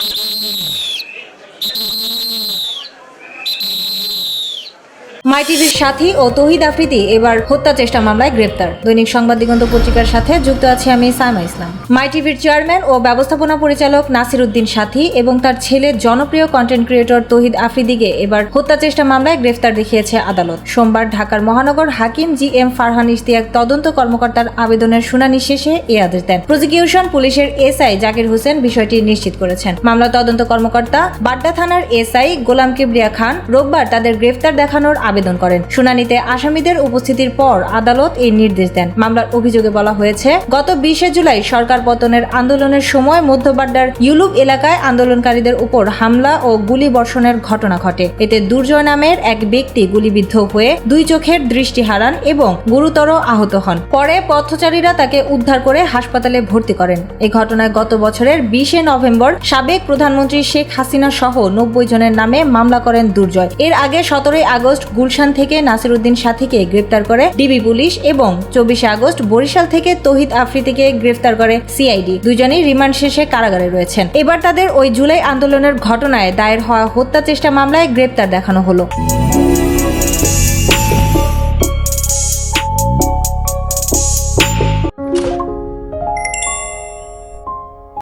you. মাই টিভির সাথী ও তহিদ আফ্রিদি এবার হত্যা চেষ্টা মামলায় গ্রেপ্তার। দৈনিক সংবাদ দিগন্ত পত্রিকার সাথে যুক্ত আছি আমি সাইমা ইসলাম। মাই টিভির চেয়ারম্যান ও ব্যবস্থাপনা পরিচালক নাসির উদ্দিন সাথী এবং তার ছেলে জনপ্রিয় কন্টেন্ট ক্রিয়েটর তহিদ আফ্রিদিকে এবার হত্যা চেষ্টা মামলায় গ্রেফতার দেখিয়েছে আদালত। সোমবার ঢাকার মহানগর হাকিম জি এম ফারহান ইশতিয়াক তদন্ত কর্মকর্তার আবেদনের শুনানি শেষে এ আদেশ দেন। প্রসিকিউশন পুলিশের এসআই জাকির হোসেন বিষয়টি নিশ্চিত করেছেন। মামলা তদন্ত কর্মকর্তা বাড্ডা থানার এসআই গোলাম কিবরিয়া খান রোববার তাদের গ্রেফতার দেখানোর আবেদন করেন। শুনানিতে আসামিদের উপস্থিতির পর আদালত এই নির্দেশ দেন। মামলার অভিযোগে বলা হয়েছে, গত বিশে জুলাই সরকার পতনের আন্দোলনের সময় মধ্যবাড্ডার ইউলুক এলাকায় আন্দোলনকারীদের উপর হামলা ও গুলি বর্ষণের ঘটনা ঘটে। এতে দুর্জয় নামের এক ব্যক্তি গুলিবিদ্ধ হয়ে দুই চোখের দৃষ্টি হারান এবং গুরুতর আহত হন। পরে পথচারীরা তাকে উদ্ধার করে হাসপাতালে ভর্তি করেন। এই ঘটনায় গত বছরের বিশে নভেম্বর সাবেক প্রধানমন্ত্রী শেখ হাসিনা সহ নব্বই জনের নামে মামলা করেন দুর্জয়। এর আগে সতেরোই আগস্ট গুলশান থেকে নাসিরুদ্দিন সাথীকে গ্রেপ্তার করে ডিবি পুলিশ এবং চব্বিশে আগস্ট বরিশাল থেকে তহিদ আফ্রিদিকে গ্রেফতার করে সিআইডি। দুজনেই রিমান্ড শেষে কারাগারে রয়েছেন। এবার তাদের ওই জুলাই আন্দোলনের ঘটনায় দায়ের হওয়া হত্যা চেষ্টা মামলায় গ্রেপ্তার দেখানো হলো।